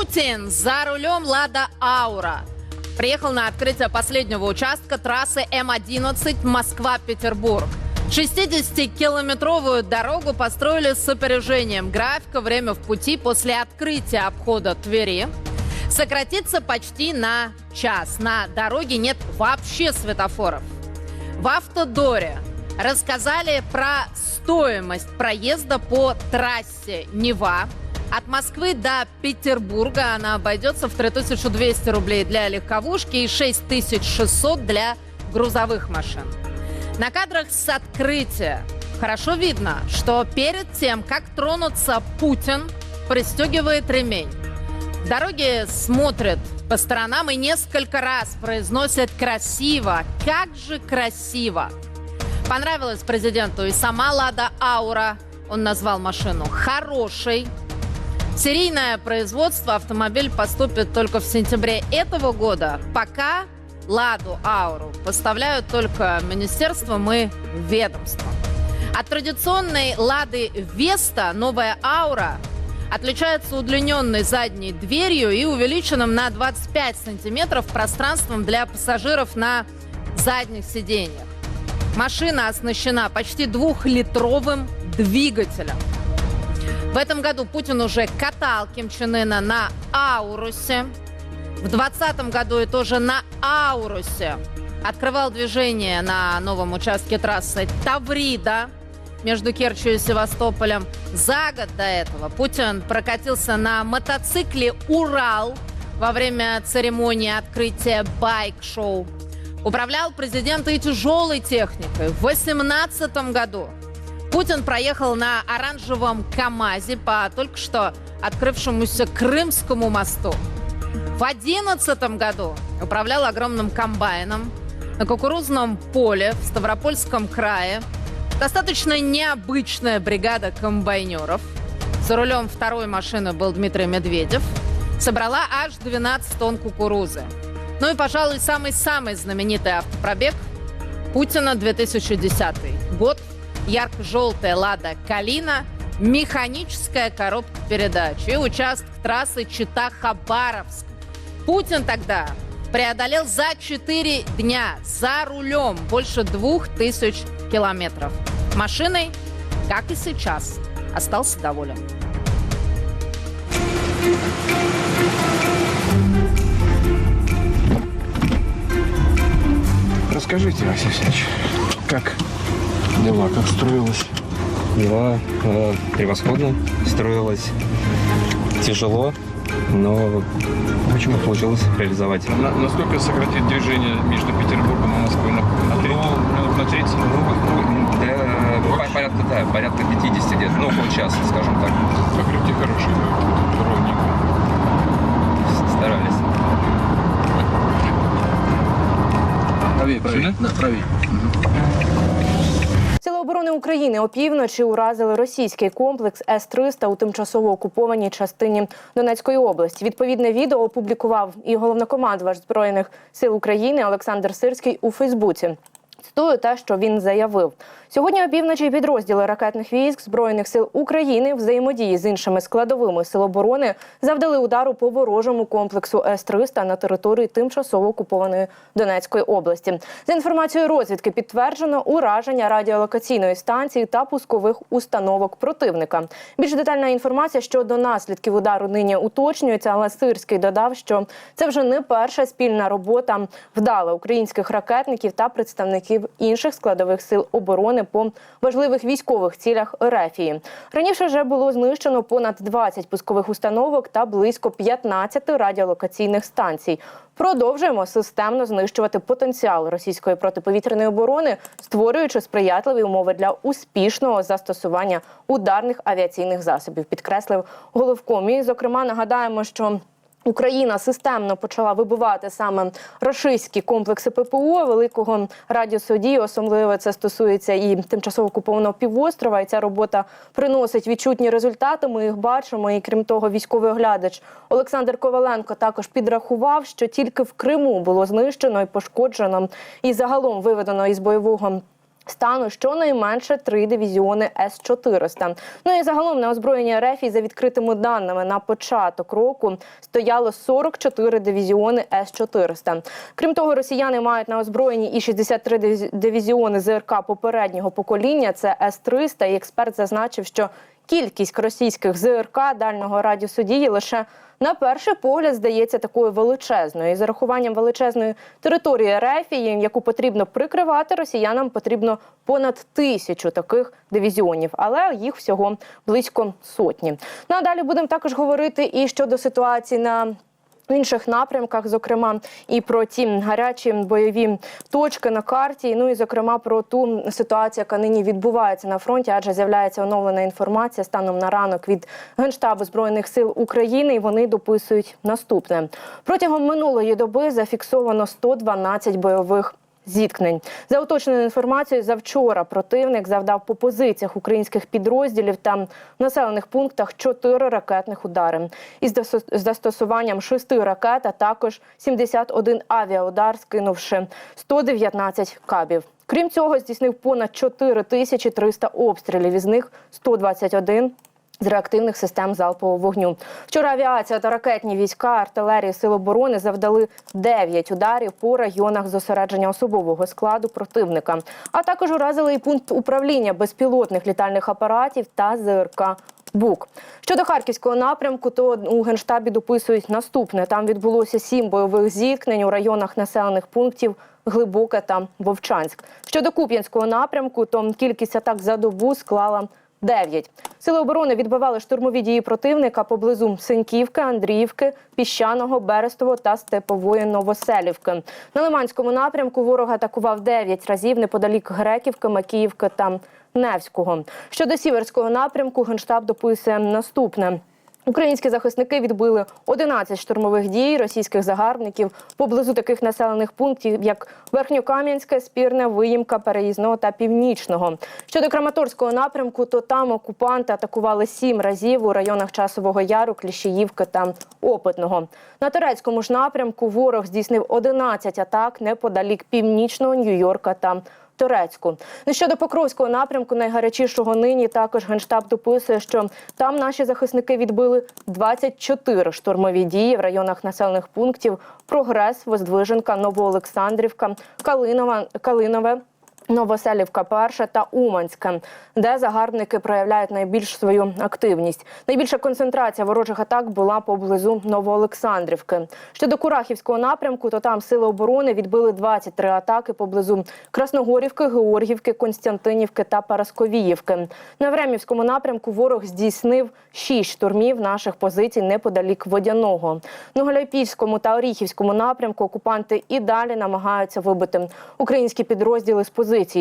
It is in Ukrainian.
Путин за рулем Лада Аура. Приехал на открытие последнего участка трассы М11 Москва-Петербург. 60-километровую дорогу построили с опережением графика. Время в пути после открытия обхода Твери сократится почти на час. На дороге нет вообще светофоров. В Автодоре рассказали про стоимость проезда по трассе Нева. От Москвы до Петербурга она обойдется в 3200 рублей для легковушки и 6600 для грузовых машин. На кадрах с открытия хорошо видно, что перед тем, как тронуться Путин, пристегивает ремень. В дороге смотрит по сторонам и несколько раз произносит красиво. Как же красиво! Понравилась президенту и сама Лада Аура. Он назвал машину хорошей. Серийное производство автомобиль поступит только в сентябре этого года. Пока Ладу Ауру поставляют только министерствам и ведомствам. От традиционной Лады Веста новая Аура отличается удлиненной задней дверью и увеличенным на 25 сантиметров пространством для пассажиров на задних сиденьях. Машина оснащена почти двухлитровым двигателем. В этом году Путин уже катал Ким Чен Ына на Аурусе. В 2020 году и тоже на Аурусе открывал движение на новом участке трассы Таврида между Керчью и Севастополем. За год до этого Путин прокатился на мотоцикле «Урал» во время церемонии открытия байк-шоу. Управлял президент и тяжелой техникой. В 2018 году Путин проехал на оранжевом КАМАЗе по только что открывшемуся Крымскому мосту. В 2011 году управлял огромным комбайном на кукурузном поле в Ставропольском крае. Достаточно необычная бригада комбайнеров. За рулем второй машины был Дмитрий Медведев. Собрала аж 12 тонн кукурузы. Ну и, пожалуй, самый-самый знаменитый автопробег Путина 2010 год. Ярко-желтая «Лада Калина», механическая коробка передач и участок трассы Чита-Хабаровск. Путин тогда преодолел за 4 дня за рулем больше двух тысяч километров. Машиной, как и сейчас, остался доволен. Расскажите, Василий Васильевич, как дела, как строилось? Дела э, превосходно, строилось тяжело, но почему получилось реализовать. На- насколько сократит движение между Петербургом и Москвой? На, на, три- минут на 30? Ну, да, по- порядка, да, порядка 50 где-то, ну, около часа, скажем так, Покрытие хорошее, да, ровненько. старались. Правее, правее. Да, правее. Сили оборони України опівночі уразили російський комплекс С-300 у тимчасово окупованій частині Донецької області. Відповідне відео опублікував і головнокомандувач збройних сил України Олександр Сирський у Фейсбуці. Цитую те, що він заявив. Сьогодні опівночі підрозділи ракетних військ Збройних сил України взаємодії з іншими складовими сил оборони завдали удару по ворожому комплексу С-300 на території тимчасово окупованої Донецької області. За інформацією розвідки підтверджено ураження радіолокаційної станції та пускових установок противника. Більш детальна інформація щодо наслідків удару нині уточнюється, але Сирський додав, що це вже не перша спільна робота вдала українських ракетників та представників інших складових сил оборони по важливих військових цілях Ерефії. Раніше вже було знищено понад 20 пускових установок та близько 15 радіолокаційних станцій. Продовжуємо системно знищувати потенціал російської протиповітряної оборони, створюючи сприятливі умови для успішного застосування ударних авіаційних засобів. Підкреслив головком. І, зокрема, нагадаємо, що. Україна системно почала вибивати саме рашистські комплекси ППО великого радіусу дії. Особливо це стосується і тимчасово окупованого півострова. І ця робота приносить відчутні результати. Ми їх бачимо. І крім того, військовий оглядач Олександр Коваленко також підрахував, що тільки в Криму було знищено і пошкоджено і загалом виведено із бойового стану щонайменше три дивізіони С-400. Ну і загалом на озброєнні РФ за відкритими даними на початок року стояло 44 дивізіони С-400. Крім того, росіяни мають на озброєнні і 63 дивізі- дивізіони ЗРК попереднього покоління. Це С-300. І експерт зазначив, що кількість російських ЗРК дальнього радіусу дії лише на перший погляд здається такою величезною. І за рахуванням величезної території Рефії, яку потрібно прикривати, росіянам потрібно понад тисячу таких дивізіонів, але їх всього близько сотні. Ну а далі будемо також говорити і щодо ситуації на інших напрямках, зокрема, і про ті гарячі бойові точки на карті. Ну і зокрема про ту ситуацію, яка нині відбувається на фронті, адже з'являється оновлена інформація станом на ранок від генштабу збройних сил України. І вони дописують наступне протягом минулої доби зафіксовано 112 бойових. Зіткнень за уточненою інформацією, завчора противник завдав по позиціях українських підрозділів та населених пунктах чотири ракетних удари із застосуванням шести ракет, а також 71 авіаудар, скинувши 119 кабів. Крім цього, здійснив понад 4300 обстрілів, із них 121 з реактивних систем залпового вогню. Вчора авіація та ракетні війська, артилерії сил оборони завдали 9 ударів по районах зосередження особового складу противника, а також уразили і пункт управління безпілотних літальних апаратів та ЗРК. БУК щодо харківського напрямку, то у генштабі дописують наступне: там відбулося сім бойових зіткнень у районах населених пунктів Глибоке та Вовчанськ. Щодо Куп'янського напрямку, то кількість атак за добу склала 9. Сили оборони відбивали штурмові дії противника поблизу Синьківки, Андріївки, Піщаного, Берестово та Степової Новоселівки. На Лиманському напрямку ворог атакував 9 разів неподалік Греківки, Макіївки та Невського. Щодо сіверського напрямку, генштаб дописує наступне. Українські захисники відбили 11 штурмових дій російських загарбників поблизу таких населених пунктів, як Верхньокам'янське, Спірне, Виїмка, Переїзного та Північного. Щодо Краматорського напрямку, то там окупанти атакували сім разів у районах Часового Яру, Кліщеївки та Опитного. На турецькому ж напрямку ворог здійснив 11 атак неподалік північного Нью-Йорка та Турецьку. Ну, щодо Покровського напрямку, найгарячішого нині також генштаб дописує, що там наші захисники відбили 24 штурмові дії в районах населених пунктів Прогрес, Воздвиженка, Новоолександрівка, Калинова, Калинове. Новоселівка перша та Уманська, де загарбники проявляють найбільш свою активність. Найбільша концентрація ворожих атак була поблизу Новоолександрівки. Щодо Курахівського напрямку, то там сили оборони відбили 23 атаки поблизу Красногорівки, Георгівки, Константинівки та Парасковіївки. На Времівському напрямку ворог здійснив 6 штурмів наших позицій неподалік Водяного. На Гуляйпільському та Оріхівському напрямку окупанти і далі намагаються вибити українські підрозділи з security